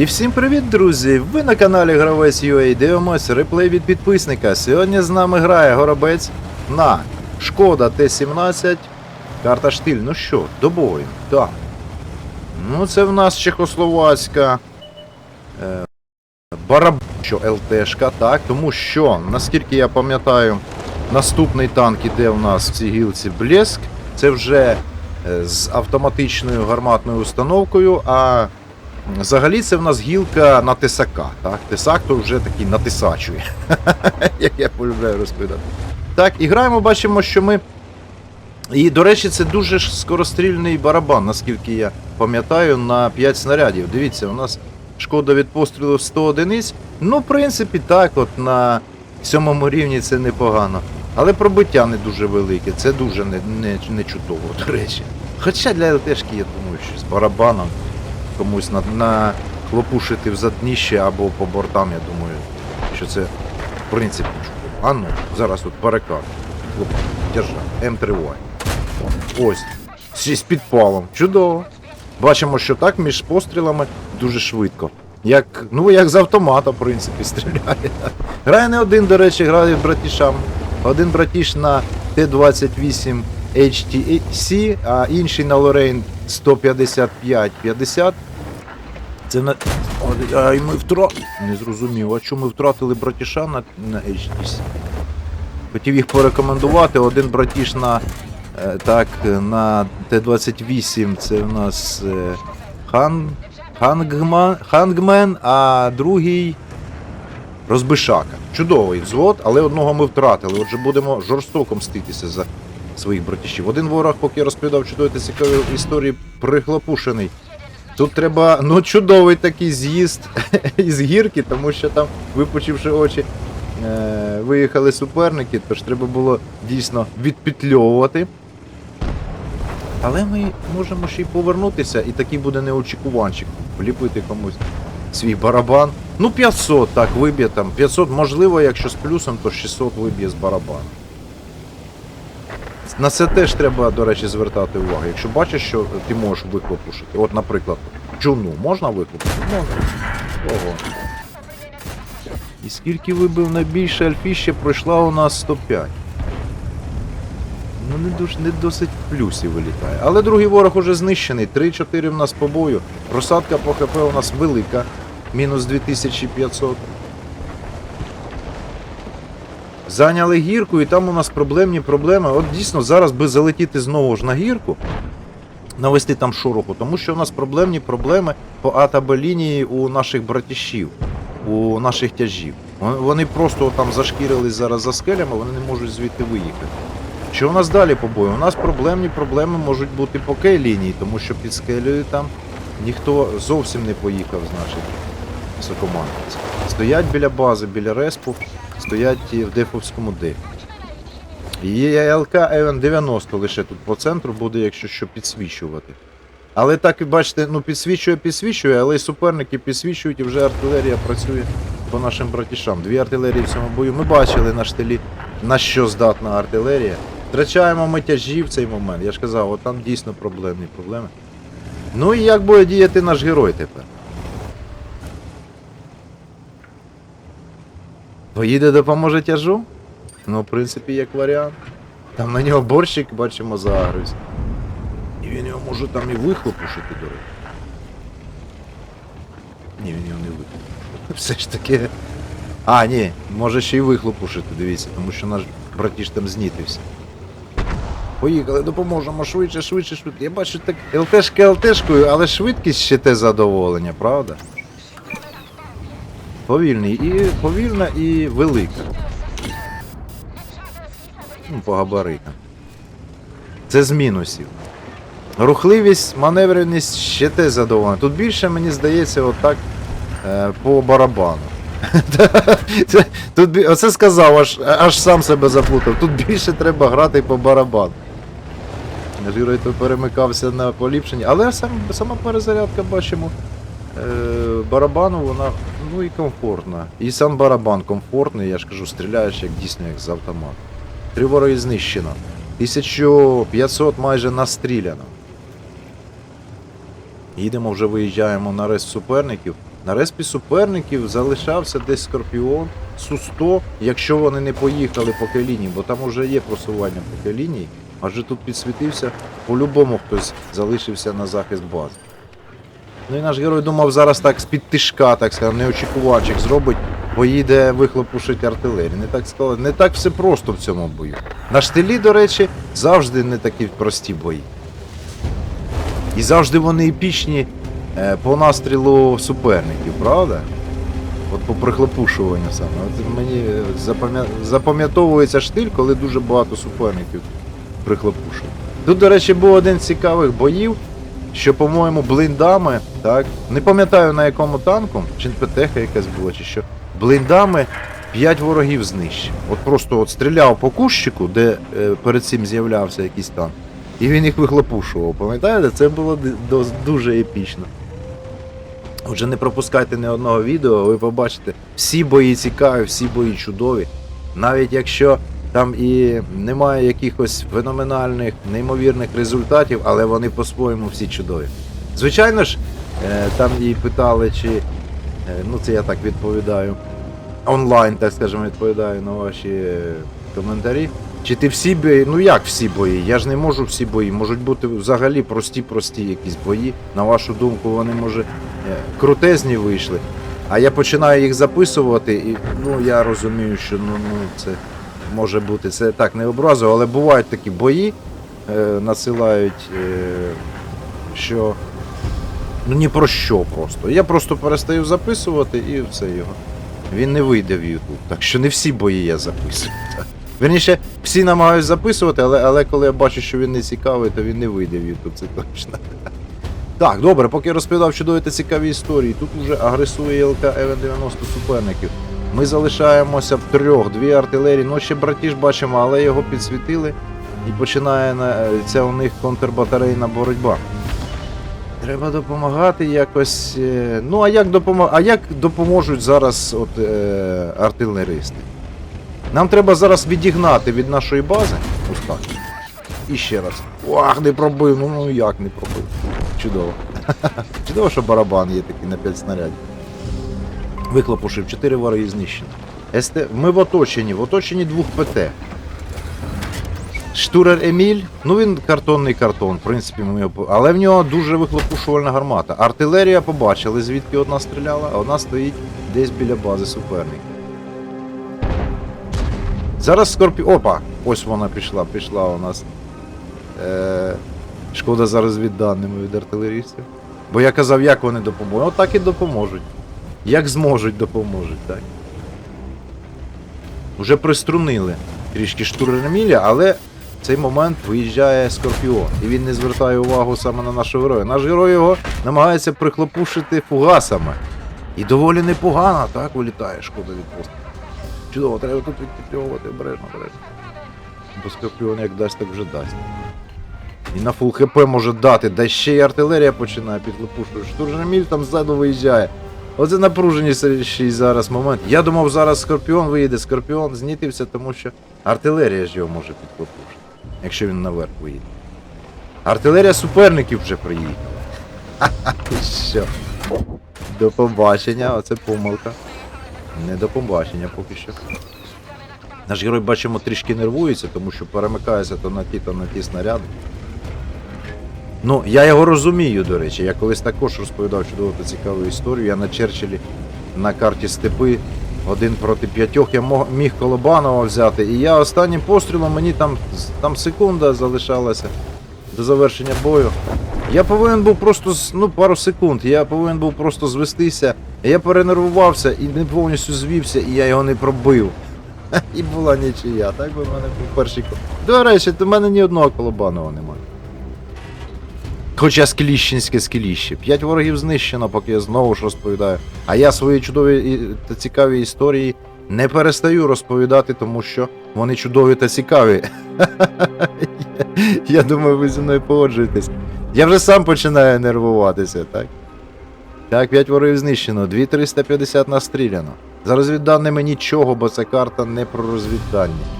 І всім привіт, друзі! Ви на каналі Гравець UA дивимось реплей від підписника. Сьогодні з нами грає Горобець на Шкода Т-17. Карта штиль. Ну що, до бою. Так. Ну, це в нас чехословацька е, Барабчо ЛТшка, так, тому що, наскільки я пам'ятаю, наступний танк іде у нас в цій гілці Блеск. Це вже е, з автоматичною гарматною установкою, а Взагалі це в нас гілка на тисака. Так? Тисак то вже такий натисачує, як я полюбляю розповідати. Так, і граємо, бачимо, що ми. І, до речі, це дуже скорострільний барабан, наскільки я пам'ятаю, на 5 снарядів. Дивіться, у нас шкода від пострілу 100 одиниць. Ну, в принципі, так, от на сьомому рівні це непогано. Але пробиття не дуже велике, це дуже не, не, не чудово, до речі. Хоча для ЛТшки, я думаю, що з барабаном комусь на, на хлопушити в задніще або по бортам, я думаю, що це в принципі. А ну, зараз тут. Хлоп, держа, М3Y. Ось. З підпалом. Чудово. Бачимо, що так між пострілами дуже швидко. Як, ну, як з автомата, в принципі, стріляє. Грає не один, до речі, грає братішам. Один братіш на Т-28 HTC, а інший на Lorraine 155-50. Це на. Ой, Ай, ми втратили. Не зрозумів, а чому ми втратили братіша на, на HTC? Хотів їх порекомендувати. Один братіш на. е, Так, на Т-28 це в нас е, Хан, Хангман, Хангмен, а другий Розбишака. Чудовий взвод, але одного ми втратили. Отже, будемо жорстоко мститися за своїх братішів. Один ворог, поки я розповідав чудові та цікаві історії, прихлопушений. Тут треба ну чудовий такий з'їзд із гірки, тому що там, випучивши очі, е- виїхали суперники, тож треба було дійсно відпетльовувати. Але ми можемо ще й повернутися, і такий буде неочікуванчик. Вліпити комусь свій барабан. Ну, 500 так виб'є там. 500, можливо, якщо з плюсом, то 600 виб'є з барабану. На це теж треба, до речі, звертати увагу. Якщо бачиш, що ти можеш виклопушити. От, наприклад, джуну можна виклопушити? Можна. Ого. І скільки вибив найбільше альфіще пройшла у нас 105. Ну, не, дуже, не досить в плюсі вилітає. Але другий ворог уже знищений. 3-4 в нас по бою. Просадка по ХП у нас велика. Мінус 2500. Зайняли гірку, і там у нас проблемні проблеми. От дійсно зараз би залетіти знову ж на гірку, навести там шороху, тому що у нас проблемні проблеми по А у наших братішів, у наших тяжів. Вони просто там зашкірились зараз за скелями, вони не можуть звідти виїхати. Що у нас далі по бою? У нас проблемні проблеми можуть бути по Кей лінії, тому що під скелею там ніхто зовсім не поїхав з наших високомандців. Стоять біля бази, біля респу, стоять в дефовському Д. І ЛК Евен 90 лише тут по центру буде, якщо що, підсвічувати. Але так бачите, ну підсвічує, підсвічує, але й суперники підсвічують і вже артилерія працює по нашим братішам. Дві артилерії в цьому бою. Ми бачили на штилі, на що здатна артилерія. Втрачаємо ми тяжі в цей момент. Я ж казав, от там дійсно проблемні проблеми. Ну і як буде діяти наш герой тепер? Поїде допоможе тяжу? Ну, в принципі, як варіант. Там на нього борщик, бачимо, заагрився. І він його може там і вихлопушити, до речі. Ні, він його не вихлопушить. Все ж таки. А, ні, може ще й вихлопушити, дивіться, тому що наш братіш там знітився. Поїхали, допоможемо швидше, швидше, швидше. Я бачу так ЛТшка ЛТшкою, але швидкість ще те задоволення, правда? Повільний і повільна і велика. Ну, по габаритам. Це з мінусів. Рухливість, маневреність ще те задоволення. Тут більше, мені здається, отак е, по барабану. Тут, оце сказав, аж, аж сам себе заплутав. Тут більше треба грати по барабану. Жирой то перемикався на поліпшення, але сам, сама перезарядка бачимо. Е, барабану вона ну і комфортна. І сам барабан комфортний, я ж кажу, стріляєш як дійсно як з автомату. Три вороги знищено. 1500 майже настріляно. Їдемо, вже виїжджаємо на рейс суперників. На респі суперників залишався десь Скорпіон, Су-100, якщо вони не поїхали по Келіні, бо там уже є просування по Келіні, адже тут підсвітився, по-любому хтось залишився на захист бази. Ну і наш герой думав зараз так з-під тишка, так сказати, неочікувачик зробить, поїде вихлопушить артилерію. Не так сказали, не так все просто в цьому бою. На штилі, до речі, завжди не такі прості бої. І завжди вони епічні е, по настрілу суперників, правда? От по прихлопушуванню саме. От мені запам'я- запам'ятовується штиль, коли дуже багато суперників прихлопушує. Тут, до речі, був один з цікавих боїв, що, по-моєму, блиндами, так, не пам'ятаю на якому танку, чи ПТХ якась була, чи що, блиндами 5 ворогів знищив. От просто от стріляв по кущику, де е, перед цим з'являвся якийсь танк, і він їх вихлопушував. Пам'ятаєте, це було дуже епічно. Отже, не пропускайте ні одного відео, ви побачите, всі бої цікаві, всі бої чудові. Навіть якщо там і немає якихось феноменальних, неймовірних результатів, але вони по-своєму всі чудові. Звичайно ж, е, там і питали, чи е, ну це я так відповідаю. Онлайн, так скажемо, відповідаю на ваші е, коментарі. Чи ти всі бої, ну як всі бої? Я ж не можу всі бої. Можуть бути взагалі прості-прості якісь бої. На вашу думку, вони може крутезні вийшли. А я починаю їх записувати, і ну я розумію, що ну, ну це може бути це так не образово, але бувають такі бої, е, насилають, е, що ну ні про що просто. Я просто перестаю записувати і все його. Він не вийде в YouTube. Так що не всі бої я записую. Так. Вірніше, всі намагаюся записувати, але, але коли я бачу, що він не цікавий, то він не вийде в YouTube, це точно. Так, добре, поки я розповідав чудові та цікаві історії, тут уже агресує ЛК ЕВН-90 суперників. Ми залишаємося в трьох, дві артилерії. Ну ще братіж бачимо, але його підсвітили і починає е, ця у них контрбатарейна боротьба. Треба допомагати якось. е, Ну, а як допомо... а як допоможуть зараз от, е, артилеристи? Нам треба зараз відігнати від нашої бази. Ось так. І ще раз. Ах, не пробив. Ну, ну як не пробив. Чудово. Чудово, що барабан є такий на 5 снарядів. Вихлопушив, 4 вороги знищені. СТ... Ми в оточенні, в оточенні двох ПТ. Штурер Еміль, ну він картонний картон, в принципі, ми але в нього дуже вихлопушувальна гармата. Артилерія побачили, звідки одна стріляла, а одна стоїть десь біля бази суперника. Зараз Скорпі... Опа! Ось вона пішла, пішла у нас. Е... Шкода зараз від даними від артилерістів. Бо я казав, як вони допоможуть. От так і допоможуть. Як зможуть, допоможуть, так. Уже приструнили трішки штурмілля, але в цей момент виїжджає Скорпіон. І він не звертає увагу саме на нашого героя. Наш герой його намагається прихлопушити фугасами. І доволі непогано, так, вилітає шкода від посту. Чудово, треба тут відпітрьовувати обережно, обережно. Бо Скорпіон як дасть, так вже дасть. І на фул хп може дати, да ще й артилерія починає підхлопушувати. Штуржеміль там ззаду виїжджає. Оце напруженіший зараз момент. Я думав, зараз Скорпіон виїде. Скорпіон знітився, тому що артилерія ж його може підхлопушити, якщо він наверх виїде. Артилерія суперників вже приїхала. Ха-ха, що? До побачення, оце помилка. Не до побачення поки що. Наш герой, бачимо, трішки нервується, тому що перемикається то на ті, то на ті снаряди. Ну, я його розумію, до речі. Я колись також розповідав чудову та цікаву історію. Я на Черчиллі на карті степи один проти п'ятьох я міг Колобанова взяти. І я останнім пострілом мені там, там секунда залишалася до завершення бою. Я повинен був просто ну, пару секунд. Я повинен був просто звестися. Я перенервувався і не повністю звівся, і я його не пробив. І була нічия. Так би в мене був перший. До речі, в мене ні одного Колобанова немає. Хоча скеліщенське скеліще. П'ять ворогів знищено, поки я знову ж розповідаю. А я свої чудові та цікаві історії не перестаю розповідати, тому що вони чудові та цікаві. Я думаю, ви зі мною погоджуєтесь. Я вже сам починаю нервуватися, так? Так, 5 ворогів знищено, 2350 настріляно. За розвідданими нічого, бо ця карта не про розвіддання.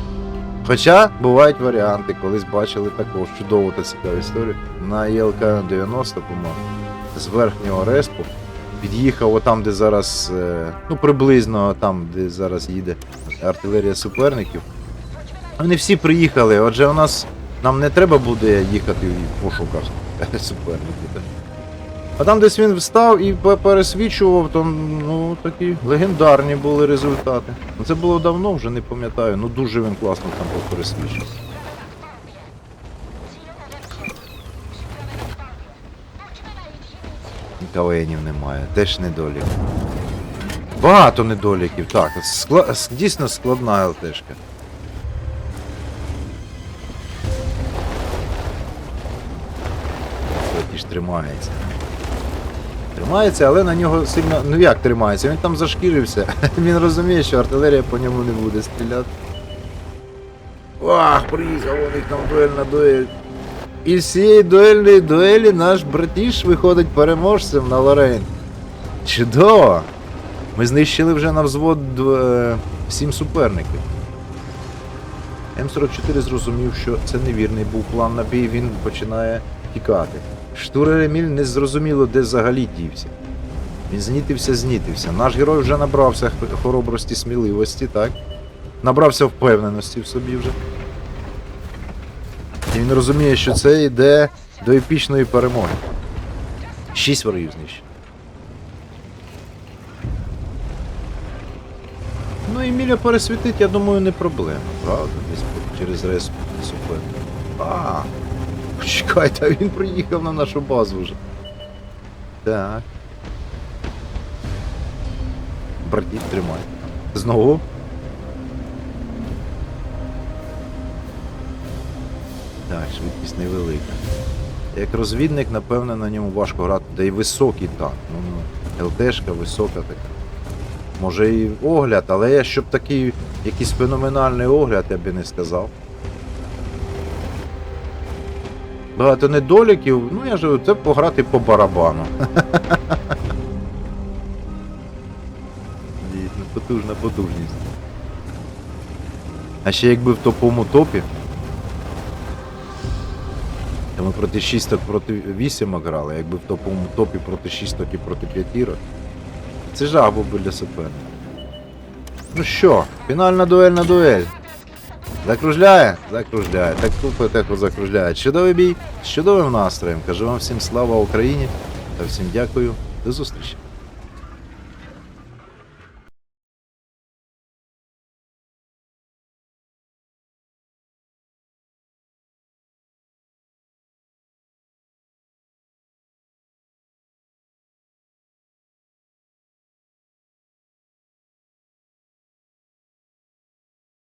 Хоча бувають варіанти, колись бачили також чудову та цікаву історію на ЄЛК 90, по-моєму, з верхнього респу. під'їхав отам, де зараз, е, ну приблизно там, де зараз їде артилерія суперників. Вони всі приїхали, отже, у нас нам не треба буде їхати в пошуках суперників. А там десь він встав і пе- пересвічував, то ну такі легендарні були результати. Ну, Це було давно, вже не пам'ятаю. Ну дуже він класно там пересвічував. Кавенів немає, теж недолік. Багато недоліків, так. Скла... Дійсно складна ЛТшка. Тримається. Тримається, але на нього сильно. Ну як тримається? Він там зашкірився. Він розуміє, що артилерія по ньому не буде стріляти. Ах, приїхав них там дуельна дуель. І з цієї дуельної дуелі наш братіш виходить переможцем на Лорейн. Чудово! Ми знищили вже на взвод е, сім суперників. М44 зрозумів, що це невірний був план на бій, він починає тікати. Штурер Еміль не зрозуміло, де взагалі дівся. Він знітився, знітився. Наш герой вже набрався хоробрості, сміливості, так? Набрався впевненості в собі вже. І він розуміє, що це йде до епічної перемоги. Шість ворогів знищено. Ну і Міля пересвітить, я думаю, не проблема, правда? Десь через супер. А, почекайте, а він приїхав на нашу базу вже. Так. Братів тримай. Знову. Так, швидкість невелика. Як розвідник, напевне, на ньому важко грати. Да й високий танк. Ну, ну, ЛТшка висока така. Може і огляд, але я щоб такий якийсь феноменальний огляд, я би не сказав. Багато недоліків, ну я ж це пограти по барабану. Дійсно, потужна потужність. А ще якби в топовому топі. То ми проти 6 проти 8 грали, якби в топовому топі проти 6 і проти 5. Це жах був би для суперника. Ну що, фінальна дуельна дуель. Закружляє? Закружляє. Так тупо так закружляє. Чудовий бій з чудовим настроєм. Кажу вам всім слава Україні та всім дякую. До зустрічі.